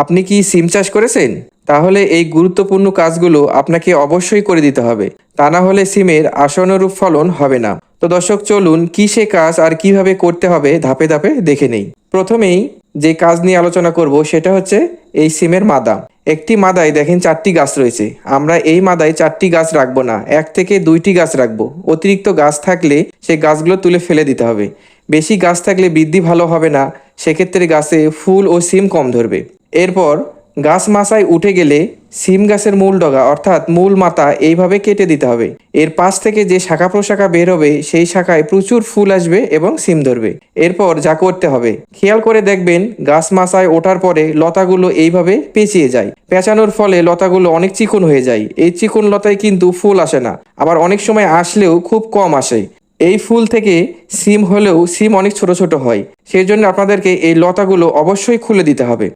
আপনি কি সিম চাষ করেছেন? তাহলে এই গুরুত্বপূর্ণ কাজগুলো আপনাকে অবশ্যই করে দিতে হবে। তা না হলে সিমের আশানুরূপ ফলন হবে না। তো দর্শক, চলুন কি সে কাজ আর কীভাবে করতে হবে ধাপে ধাপে দেখে নেই। প্রথমেই যে কাজ নিয়ে আলোচনা করব সেটা হচ্ছে এই সিমের মাদা। একটি মাদায় দেখেন চারটি গাছ রয়েছে। আমরা এই মাদায় চারটি গাছ রাখব না, এক থেকে দুইটি গাছ রাখব। অতিরিক্ত গাছ থাকলে সেই গাছগুলো তুলে ফেলে দিতে হবে। বেশি গাছ থাকলে বৃদ্ধি ভালো হবে না। সেক্ষেত্রে গাছে ফুল ও সিম কম ধরবে। এরপর গাছ মাথায় উঠে গেলে সিম গাছের মূল ডগা অর্থাৎ মূল মাথা এইভাবে কেটে দিতে হবে। এর পাশ থেকে যে শাখা প্রশাখা বের হবে, সেই শাখায় প্রচুর ফুল আসবে এবং সিম ধরবে। এরপর যা করতে হবে, খেয়াল করে দেখবেন গাছ মাথায় ওঠার পরে লতাগুলো এইভাবে পেঁচিয়ে যায়। পেঁচানোর ফলে লতাগুলো অনেক চিকন হয়ে যায়। এই চিকন লতায় কিন্তু ফুল আসে না, আবার অনেক সময় আসলেও খুব কম আসে। এই ফুল থেকে সিম হলেও সিম অনেক ছোট ছোট হয়। সেই জন্য আপনাদেরকে এই লতাগুলো অবশ্যই খুলে দিতে হবে।